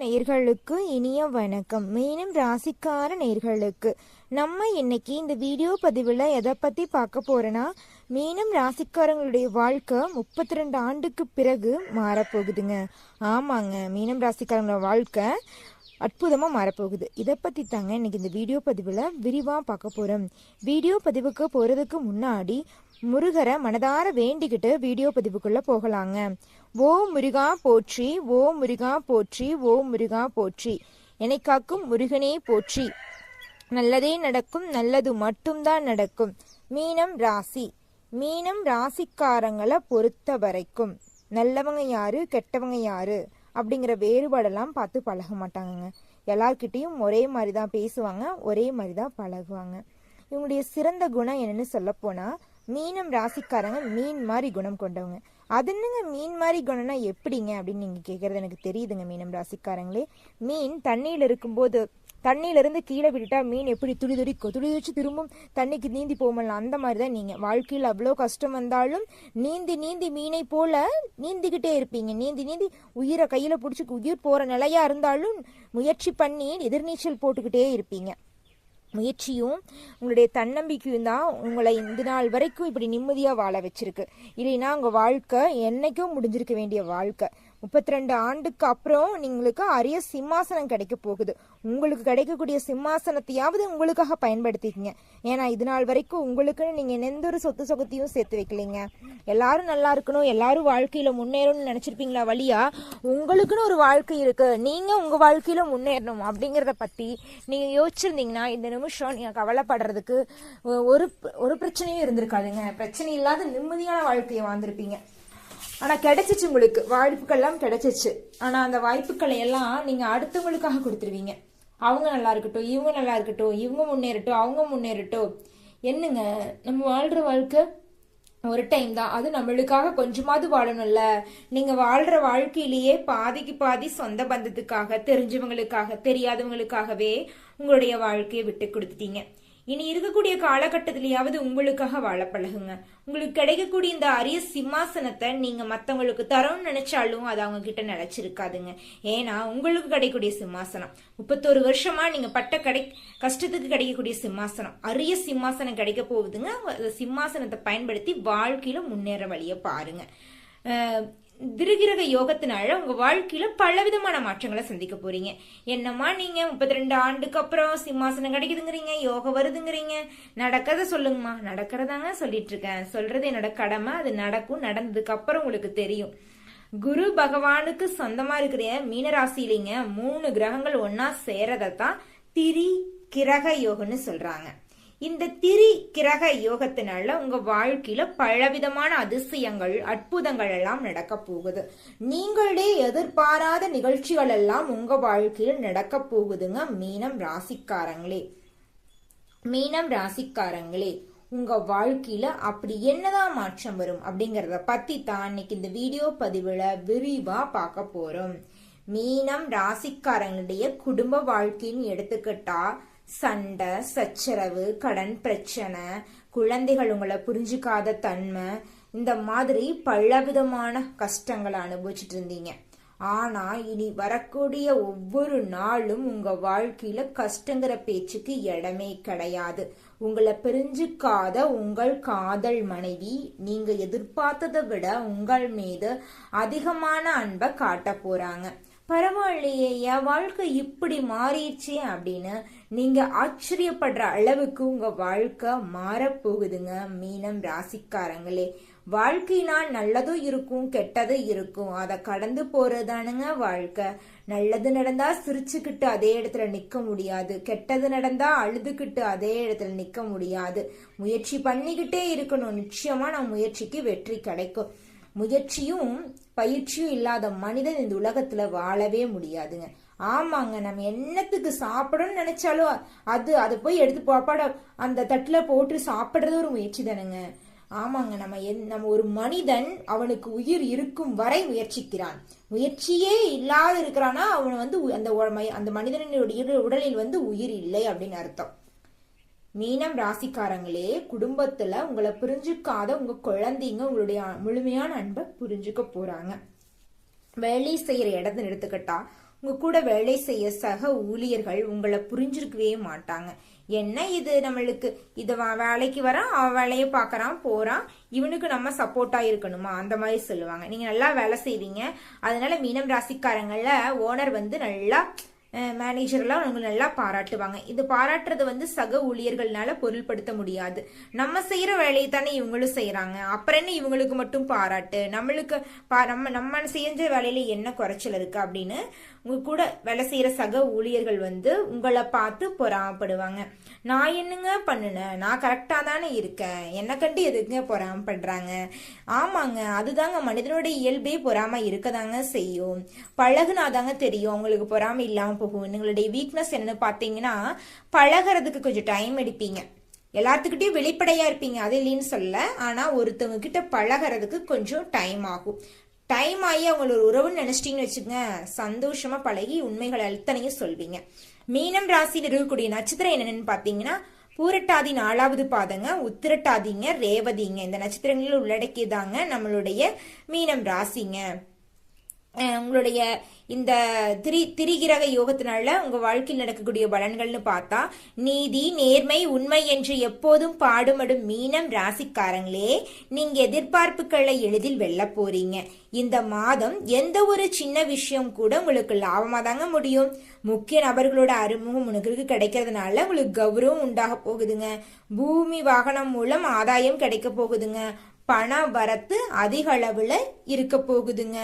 நேர்களுக்கு இனிய வணக்கம். மீனம் ராசிக்கார நேர்களுக்கு. நம்ம இன்னைக்கு இந்த வீடியோ பதிவில் எதை பற்றி பார்க்க போகிறோன்னா மீனம் ராசிக்காரங்களுடைய வாழ்க்கை முப்பத்தி ரெண்டு ஆண்டுக்கு பிறகு மாறப்போகுதுங்க. ஆமாங்க மீனம் ராசிக்காரங்களோட வாழ்க்கை அற்புதமாக மாறப்போகுது. இதை பற்றி தாங்க இன்னைக்கு இந்த வீடியோ பதிவில் விரிவாக பார்க்க போகிறோம் வீடியோ பதிவுக்கு போகிறதுக்கு முன்னாடி முருகரை மனதார வேண்டிக்கிட்டு வீடியோ பதிவுக்குள்ளே போகலாங்க. ஓ முருகா போற்றி ஓ முருகா போற்றி ஓ முருகா போற்றி. என்னை காக்கும் முருகனே போற்றி. நல்லதே நடக்கும் நல்லது மட்டும்தான் நடக்கும். மீனம் ராசி. மீனம் ராசிக்காரங்களை பொறுத்த வரைக்கும் நல்லவங்க யாரு கெட்டவங்க யாரு அப்படிங்கிற வேறுபாடெல்லாம் பார்த்து பழக மாட்டாங்கங்க. எல்லார்கிட்டயும் ஒரே மாதிரி தான் பேசுவாங்க ஒரே மாதிரி தான் பழகுவாங்க. இவங்களுடைய சிறந்த குணம் என்னன்னு சொல்லப்போனால் மீனம் ராசிக்காரங்க மீன் மாதிரி குணம் கொண்டவங்க. அது என்னங்க மீன் மாதிரி குணம்னா எப்படிங்க அப்படின்னு நீங்கள் கேட்குறது எனக்கு தெரியுதுங்க மீனம் ராசிக்காரங்களே. மீன் தண்ணியில் இருக்கும்போது தண்ணியிலேருந்து கீழே விட்டுட்டா மீன் எப்படி துடி துடிக்கும் துடி துடிச்சு திரும்பும்? தண்ணிக்கு நீந்தி போகலாம் அந்த மாதிரி தான் நீங்கள் வாழ்க்கையில் அவ்வளோ கஷ்டம் வந்தாலும் நீந்தி நீந்தி மீனை போல நீந்திக்கிட்டே இருப்பீங்க. நீந்தி நீந்தி உயிரை கையில் பிடிச்சி உயிர் போகிற நிலையாக இருந்தாலும் முயற்சி பண்ணி எதிர்நீச்சல் போட்டுக்கிட்டே இருப்பீங்க. முயற்சியும் உங்களுடைய தன்னம்பிக்கையும் தான் உங்களை இந்த நாள் வரைக்கும் இப்படி நிம்மதியாக வாழ வச்சிருக்கு. இல்லைன்னா உங்கள் வாழ்க்கை என்றைக்கும் முடிஞ்சிருக்க வேண்டிய வாழ்க்கை. முப்பத்தி ரெண்டு ஆண்டுக்கு அப்புறம் நீங்களுக்கு அரிய சிம்மாசனம் கிடைக்க போகுது. உங்களுக்கு கிடைக்கக்கூடிய சிம்மாசனத்தையாவது உங்களுக்காக பயன்படுத்திக்கங்க. ஏன்னா இது நாள் வரைக்கும் உங்களுக்குன்னு நீங்கள் எந்த ஒரு சொத்து சொகத்தையும் சேர்த்து வைக்கலைங்க. எல்லாரும் நல்லா இருக்கணும் எல்லாரும் வாழ்க்கையில முன்னேறணும்னு நினைச்சிருப்பீங்களா வழியா? உங்களுக்குன்னு ஒரு வாழ்க்கை இருக்கு. நீங்க உங்க வாழ்க்கையில முன்னேறணும் அப்படிங்கிறத பத்தி நீங்க யோசிச்சிருந்தீங்கன்னா இந்த நிமிஷம் நீங்க கவலைப்படுறதுக்கு ஒரு ஒரு பிரச்சனையும் இருந்திருக்காதுங்க. பிரச்சனை இல்லாத நிம்மதியான வாழ்க்கையை வாழ்ந்திருப்பீங்க. ஆனால் கிடைச்சிச்சு உங்களுக்கு வாய்ப்புகள்லாம் கிடைச்சிச்சு. ஆனால் அந்த வாய்ப்புகளை எல்லாம் நீங்கள் அடுத்தவங்களுக்காக கொடுத்துருவீங்க. அவங்க நல்லா இருக்கட்டும் இவங்க நல்லா இருக்கட்டும் இவங்க முன்னேறட்டும் அவங்க முன்னேறட்டும். என்னங்க? நம்ம வாழ்கிற வாழ்க்கை ஒரு டைம் தான். அது நம்மளுக்காக கொஞ்சமாவது வாழணும்ல. நீங்கள் வாழ்கிற வாழ்க்கையிலேயே பாதிக்கு பாதி சொந்த பந்தத்துக்காக தெரிஞ்சவங்களுக்காக தெரியாதவங்களுக்காகவே உங்களுடைய வாழ்க்கையை விட்டு கொடுத்துட்டீங்க. இனி இருக்கக்கூடிய காலகட்டத்திலேயாவது உங்களுக்காக வாழ பழகுங்க. உங்களுக்கு கிடைக்கக்கூடிய இந்த அரிய சிம்மாசனத்தை நீங்க மத்தவங்களுக்கு தரணும்னு நினைச்சாலும் அது அவங்க கிட்ட நினைச்சிருக்காதுங்க ஏன்னா உங்களுக்கு கிடைக்கக்கூடிய சிம்மாசனம். முப்பத்தோரு வருஷமா நீங்க பட்ட கடை கஷ்டத்துக்கு கிடைக்கக்கூடிய சிம்மாசனம். அரிய சிம்மாசனம் கிடைக்க போகுதுங்க. அந்த சிம்மாசனத்தை பயன்படுத்தி வாழ்க்கையில முன்னேற வழிய பாருங்க. திருகிரக யோகத்தினால உங்க வாழ்க்கையில பலவிதமான மாற்றங்களை சந்திக்க போறீங்க. என்னம்மா நீங்க? முப்பத்தி ரெண்டு ஆண்டுக்கு அப்புறம் சிம்மாசனம் கிடைக்குதுங்கிறீங்க யோகம் வருதுங்கிறீங்க. நடக்கிறத சொல்லுங்கம்மா. நடக்கிறதாங்க சொல்லிட்டு இருக்கேன். சொல்றது என்னோட கடமை அது நடக்கும் நடந்ததுக்கு அப்புறம் உங்களுக்கு தெரியும். குரு பகவானுக்கு சொந்தமா இருக்கிற மீனராசிலிங்க மூணு கிரகங்கள் ஒன்னா சேரதான் திரி கிரக யோகம்னு சொல்றாங்க. இந்த திரி கிரக யோகத்தினால உங்க வாழ்க்கையில பலவிதமான அதிசயங்கள் அற்புதங்கள் எல்லாம் நடக்க போகுது. நீங்களே எதிர்பாராத நிகழ்ச்சிகள் எல்லாம் உங்க வாழ்க்கையில் நடக்க போகுதுங்க மீனம் ராசிக்காரங்களே. மீனம் ராசிக்காரங்களே உங்க வாழ்க்கையில அப்படி என்னதான் மாற்றம் வரும் அப்படிங்கறத பத்தி தான் இன்னைக்கு இந்த வீடியோ பதிவுல விரிவா பார்க்க போறோம். மீனம் ராசிக்காரங்களுடைய குடும்ப வாழ்க்கைன்னு எடுத்துக்கிட்டா சண்டை சச்சரவு கடன் பிரச்சனை குழந்தைகள் உங்களை புரிஞ்சுக்காத தன்மை இந்த மாதிரி பலவிதமான கஷ்டங்களை அனுபவிச்சுட்டு இருந்தீங்க. ஆனா இனி வரக்கூடிய ஒவ்வொரு நாளும் உங்க வாழ்க்கையில கஷ்டங்கிற பேச்சுக்கு இடமே கிடையாது. உங்களை பிரிஞ்சுக்காத உங்கள் காதல் மனைவி நீங்க எதிர்பார்த்ததை விட உங்கள் மீது அதிகமான அன்பை காட்ட போறாங்க. பரவாயில்லையே என் வாழ்க்கை இப்படி மாறிடுச்சே அப்படின்னு நீங்க ஆச்சரியப்படுற அளவுக்கு உங்க வாழ்க்கை மாறப்போகுதுங்க மீனம் ராசிக்காரங்களே. வாழ்க்கைனால் நல்லதும் இருக்கும் கெட்டதும் இருக்கும். அதை கடந்து போறதானுங்க வாழ்க்கை. நல்லது நடந்தா சிரிச்சுக்கிட்டு அதே இடத்துல நிக்க முடியாது. கெட்டது நடந்தா அழுதுகிட்டு அதே இடத்துல நிக்க முடியாது. முயற்சி பண்ணிக்கிட்டே இருக்கணும். நிச்சயமா நான் முயற்சிக்கு வெற்றி கிடைக்கும். முயற்சியும் பயிற்சியும் இல்லாத மனிதன் இந்த உலகத்துல வாழவே முடியாதுங்க. ஆமாங்க நம்ம என்னத்துக்கு சாப்பிடணும்னு நினைச்சாலும் அது அதை போய் எடுத்து பாப்பாட அந்த தட்டுல போட்டு சாப்பிடுறது ஒரு முயற்சி தானுங்க. ஆமாங்க நம்ம என் நம்ம ஒரு மனிதன் அவனுக்கு உயிர் இருக்கும் வரை முயற்சிக்கிறான். முயற்சியே இல்லாத இருக்கிறானா அவன் வந்து அந்த அந்த மனிதனுடைய உடலில் வந்து உயிர் இல்லை அப்படின்னு அர்த்தம். மீனம் ராசிக்காரங்களே குடும்பத்துல உங்களை புரிஞ்சுக்காத உங்க குழந்தைங்க உங்களுடைய முழுமையான அன்பை புரிஞ்சுக்க போறாங்க. வேலை செய்யற இடத்துல எடுத்துக்கிட்டா உங்க கூட வேலை செய்ய சக ஊழியர்கள் உங்களை புரிஞ்சிருக்கவே மாட்டாங்க. என்ன இது நம்மளுக்கு? இது வேலைக்கு வரான் அவன் வேலையை பார்க்கறான் போறான் இவனுக்கு நம்ம சப்போர்ட்டா இருக்கணுமா? அந்த மாதிரி சொல்லுவாங்க. நீங்க நல்லா வேலை செய்வீங்க. அதனால மீனம் ராசிக்காரங்கள ஓனர் வந்து நல்லா மேனேஜர்லாம் அவங்க நல்லா பாராட்டுவாங்க. இது பாராட்டுறது வந்து சக ஊழியர்கள்னால பொருள்படுத்த முடியாது. நம்ம செய்யற வேலையை தானே இவங்களும் செய்யறாங்க அப்புறம் என்ன இவங்களுக்கு மட்டும் பாராட்டு? நம்மளுக்கு பா- நம்ம நம்ம செஞ்ச வேலையில என்ன குறைச்சல் இருக்கு அப்படின்னு உங்க கூட வேலை செய்யற சக ஊழியர்கள் வந்து உங்களை பார்த்து பொறாமப்படுவாங்க. நான் என்னங்க பண்ணுனேன்? நான் கரெக்டா தானே இருக்கேன். என்னை கண்டு எதுக்குங்க பொறாமப்படுறாங்க? ஆமாங்க அதுதாங்க மனிதனோட இயல்பே பொறாம இருக்கதாங்க செய்யும். பழகுனாதாங்க தெரியும். உங்களுக்கு பொறாம இல்லாம போகும். உங்களுடைய வீக்னஸ் என்னன்னு பாத்தீங்கன்னா பழகுறதுக்கு கொஞ்சம் டைம் எடுப்பீங்க. எல்லாத்துக்கிட்டையும் வெளிப்படையா இருப்பீங்க. அது இல்லைன்னு சொல்லல. ஆனா ஒருத்தவங்க கிட்ட பழகுறதுக்கு கொஞ்சம் டைம் ஆகும். டைம் ஆகி அவங்கள ஒரு உறவுன்னு நினைச்சிட்டீங்கன்னு வச்சுக்கோங்க சந்தோஷமா பழகி உண்மைகள் அத்தனையும் சொல்வீங்க. மீனம் ராசியில் இருக்கக்கூடிய நட்சத்திரம் என்னன்னு பாத்தீங்கன்னா பூரட்டாதி நாலாவது பாதங்க உத்திரட்டாதிங்க ரேவதிங்க. இந்த நட்சத்திரங்களில் உள்ளடக்கியதாங்க நம்மளுடைய மீனம் ராசிங்க. உங்களுடைய இந்த திரி திரிகிரக யோகத்தினால உங்க வாழ்க்கையில் நடக்கக்கூடிய பலன்கள்னு பார்த்தா நீதி நேர்மை உண்மை என்று எப்போதும் பாடுபடும் மீனம் ராசிக்காரங்களே நீங்க எதிர்பார்ப்புகளை எளிதில் வெல்ல போறீங்க. இந்த மாதம் எந்த ஒரு சின்ன விஷயம் கூட உங்களுக்கு லாபமாக தாங்க முடியும். முக்கிய நபர்களோட அறிமுகம் உங்களுக்கு கிடைக்கிறதுனால உங்களுக்கு கௌரவம் உண்டாக போகுதுங்க. பூமி வாகனம் மூலம் ஆதாயம் கிடைக்க போகுதுங்க. பண வரத்து அதிக அளவுல இருக்க போகுதுங்க.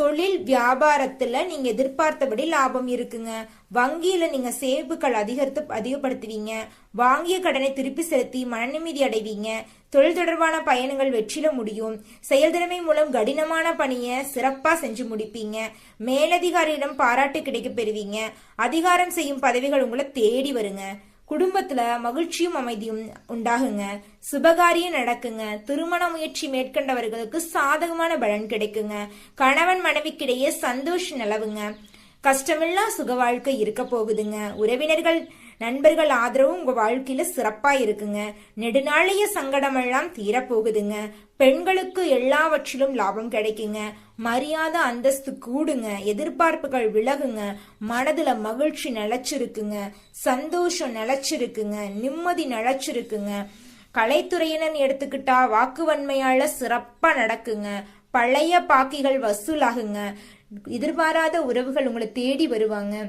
தொழில் வியாபாரத்துல நீங்க எதிர்பார்த்தபடி லாபம் இருக்குங்க. வங்கியில நீங்க சேமிப்புகள் அதிகரித்து அதிகப்படுத்துவீங்க. வாங்கிய கடனை திருப்பி செலுத்தி மனநிம்மதி அடைவீங்க. தொழில் தொடர்பான பயணங்கள் வெற்றில முடியும். செயல்திறமை மூலம் கடினமான பணியை சிறப்பா செஞ்சு முடிப்பீங்க. மேலதிகாரியிடம் பாராட்டு கிடைக்க பெறுவீங்க. அதிகாரம் செய்யும் பதவிகள் உங்களை தேடி வருங்க. குடும்பத்துல மகிழ்ச்சியும் அமைதியும் உண்டாகுங்க. சுபகாரியம் நடக்குங்க. திருமண முயற்சி மேற்கொண்டவர்களுக்கு சாதகமான பலன் கிடைக்குங்க. கணவன் மனைவிக்கிடையே சந்தோஷம் நிலவுங்க. கஷ்டமில்லா சுக வாழ்க்கை இருக்க போகுதுங்க. உறவினர்கள் நண்பர்கள் ஆதரவும் உங்க வாழ்க்கையில சிறப்பா இருக்குங்க. நெடுநாளைய சங்கடமெல்லாம் தீரப்போகுதுங்க. பெண்களுக்கு எல்லாவற்றிலும் லாபம் கிடைக்குங்க. மரியாதை அந்தஸ்து கூடுங்க. எதிர்பார்ப்புகள் விலகுங்க. மனதுல மகிழ்ச்சி நிலைச்சிருக்குங்க. சந்தோஷம் நிலைச்சிருக்குங்க. நிம்மதி நிலைச்சிருக்குங்க. கலைத்துறையினர் எடுத்துக்கிட்டா வாக்குவன்மையால சிறப்பா நடக்குங்க. பழைய பாக்கிகள் வசூலாகுங்க. எதிர்பாராத உறவுகள் உங்களை தேடி வருவாங்க.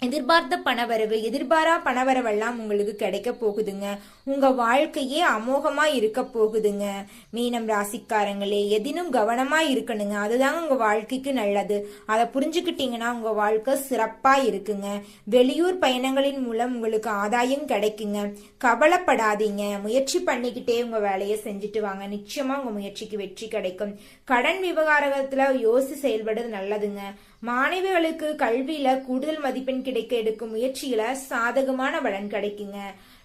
எதிர்பார்த்த பணவரவு எதிர்பாரா பணவரவெல்லாம் உங்களுக்கு கிடைக்க போகுதுங்க. உங்க வாழ்க்கையே அமோகமா இருக்க போகுதுங்க. மீனம் ராசிக்காரங்களே எதினும் கவனமா இருக்கணுங்க. அதுதாங்க உங்க வாழ்க்கைக்கு நல்லது. அதை புரிஞ்சுக்கிட்டீங்கன்னா உங்க வாழ்க்கை சிறப்பா இருக்குங்க. வெளியூர் பயணங்களின் மூலம் உங்களுக்கு ஆதாயம் கிடைக்குங்க. கவலைப்படாதீங்க. முயற்சி பண்ணிக்கிட்டே உங்க வேலையை செஞ்சுட்டு வாங்க. நிச்சயமா உங்க முயற்சிக்கு வெற்றி கிடைக்கும். கடன் விவகாரத்துல யோசி செயல்படுறது நல்லதுங்க. மாணவிகளுக்கு கல்வியில கூடுதல் மதிப்பெண் கிடைக்க எடுக்கும் முயற்சியில சாதகமான பலன் கிடைக்குங்க.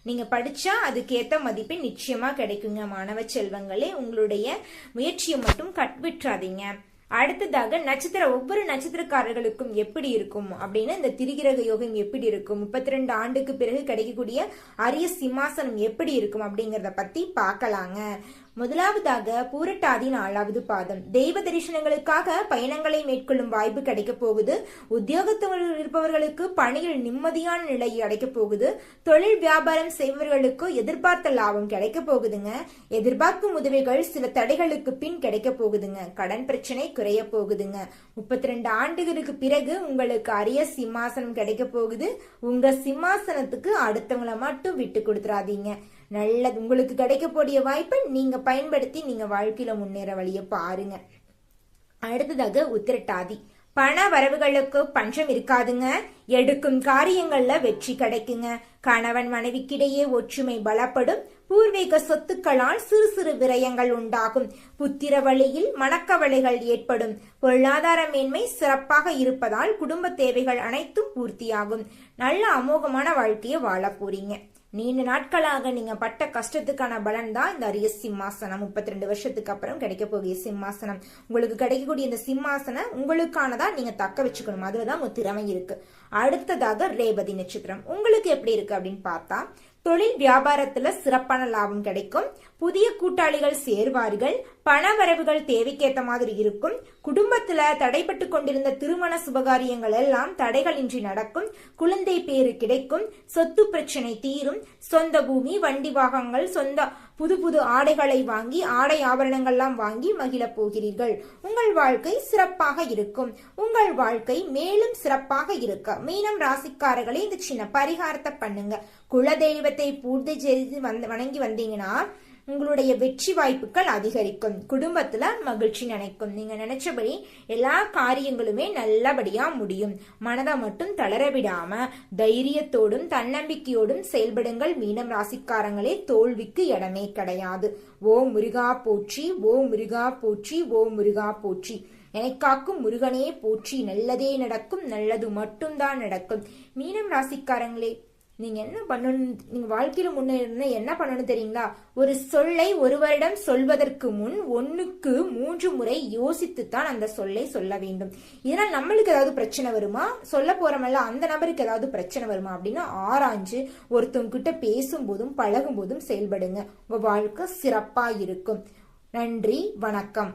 நீங்க படிச்சா அதுக்கேத்த மதிப்பெண் நிச்சயமா கிடைக்குங்க மாணவ செல்வங்களே. உங்களுடைய முயற்சியை மட்டும் கட்விட்றாதீங்க அடுத்ததாக நட்சத்திர ஒவ்வொரு நட்சத்திரக்காரர்களுக்கும் எப்படி இருக்கும் அப்படின்னு இந்த திரிகிரக யோகம் எப்படி இருக்கும் முப்பத்தி ரெண்டு ஆண்டுக்கு பிறகு கிடைக்கக்கூடிய அரிய சிம்மாசனம் எப்படி இருக்கும் அப்படிங்கறத பத்தி பார்க்கலாங்க. முதலாவதாக பூரட்டாதி நாலாவது பாதம். தெய்வ தரிசனங்களுக்காக பயணங்களை மேற்கொள்ளும் வாய்ப்பு கிடைக்கப் போகுது. உத்தியோகத்தில் இருப்பவர்களுக்கு பணியில் நிம்மதியான நிலை கிடைக்கப் போகுது. தொழில் வியாபாரம் செய்பவர்களுக்கு எதிர்பார்த்த லாபம் கிடைக்க போகுதுங்க. எதிர்பார்க்கும் உதவிகள் சில தடைகளுக்கு பின் கிடைக்க போகுதுங்க. கடன் பிரச்சனை குறைய போகுதுங்க. முப்பத்தி ரெண்டு ஆண்டுகளுக்கு பிறகு உங்களுக்கு அரிய சிம்மாசனம் கிடைக்க போகுது. உங்க சிம்மாசனத்துக்கு அடுத்தவங்களை மட்டும் விட்டு கொடுத்துறாதீங்க. நல்லது. உங்களுக்கு கிடைக்கக்கூடிய வாய்ப்பை நீங்க பயன்படுத்தி நீங்க வாழ்க்கையில முன்னேற வழிய பாருங்க. அடுத்ததாக உத்திரட்டாதி. பண வரவுகளுக்கு பஞ்சம் இருக்காதுங்க. எடுக்கும் காரியங்கள்ல வெற்றி கிடைக்குங்க. கணவன் மனைவிக்கிடையே ஒற்றுமை பலப்படும். பூர்வீக சொத்துக்களால் சிறு சிறு விரயங்கள் உண்டாகும். புத்திர வழியில் மனக்கவலைகள் ஏற்படும். பொருளாதார மேன்மை சிறப்பாக இருப்பதால் குடும்ப தேவைகள் அனைத்தும் பூர்த்தியாகும். நல்ல அமோகமான வாழ்க்கையை வாழ போறீங்க. நீண்ட நாட்களாக நீங்க பட்ட கஷ்டத்துக்கான பலன் தான் இந்த அரிய சிம்மாசனம். முப்பத்தி ரெண்டு வருஷத்துக்கு அப்புறம் கிடைக்க போகிய சிம்மாசனம். உங்களுக்கு கிடைக்கக்கூடிய இந்த சிம்மாசனம் உங்களுக்கானதா நீங்க தக்க வச்சுக்கணும். அதுலதான் உங்க திறமை இருக்கு. அடுத்ததாக ரேவதி நட்சத்திரம். உங்களுக்கு எப்படி இருக்கு அப்படின்னு பார்த்தா தொழில் வியாபாரத்துல சிறப்பான லாபம் கிடைக்கும். புதிய கூட்டாளிகள் சேர்வார்கள். பண வரவுகள் தேவைக்கேத்த மாதிரி இருக்கும். குடும்பத்துல தடைப்பட்டு கொண்டிருந்த திருமண சுபகாரியங்கள் எல்லாம் தடைகளின்றி நடக்கும். குழந்தை பேரு கிடைக்கும். சொத்து பிரச்சனை தீரும். சொந்த பூமி வண்டி வாகனங்கள் சொந்த புது புது ஆடைகளை வாங்கி ஆடை ஆபரணங்கள்லாம் வாங்கி மகிழப் போகிறீர்கள். உங்கள் வாழ்க்கை சிறப்பாக இருக்கும். உங்கள் வாழ்க்கை மேலும் சிறப்பாக இருக்க. மீனம் ராசிக்காரர்களே இந்த சின்ன பரிகாரத்தை பண்ணுங்க. குலதெய்வத்தை பூர்த்தி செய்து வந்து வணங்கி வந்தீங்கன்னா உங்களுடைய வெற்றி வாய்ப்புகள் அதிகரிக்கும். குடும்பத்துல மகிழ்ச்சி நினைக்கும். நீங்க நினைச்சபடி எல்லா காரியங்களுமே நல்லபடியா முடியும். மனதை மட்டும் தளர விடாம தைரியத்தோடும் தன்னம்பிக்கையோடும் செயல்படுங்கள். மீனம் ராசிக்காரங்களே தோல்விக்கு இடமே கிடையாது. ஓ முருகா போற்றி ஓ முருகா போற்றி ஓ முருகா போற்றி. எனக்காக்கும் முருகனே போற்றி. நல்லதே நடக்கும் நல்லது மட்டும்தான் நடக்கும். மீனம் ராசிக்காரங்களே நீங்கள் என்ன பண்ணணும் நீங்கள் வாழ்க்கையில் முன்னேறினா என்ன பண்ணணும் தெரியுங்களா? ஒரு சொல்லை ஒருவரிடம் சொல்வதற்கு முன் ஒன்றுக்கு மூன்று முறை யோசித்து தான் அந்த சொல்லை சொல்ல வேண்டும். இதனால் நம்மளுக்கு ஏதாவது பிரச்சனை வருமா? சொல்ல போகிறமல்ல அந்த நபருக்கு ஏதாவது பிரச்சனை வருமா அப்படின்னு ஆராய்ஞ்சு ஒருத்தவங்கிட்ட பேசும்போதும் பழகும் போதும் செயல்படுங்க. உங்கள் வாழ்க்கை சிறப்பாக இருக்கும். நன்றி வணக்கம்.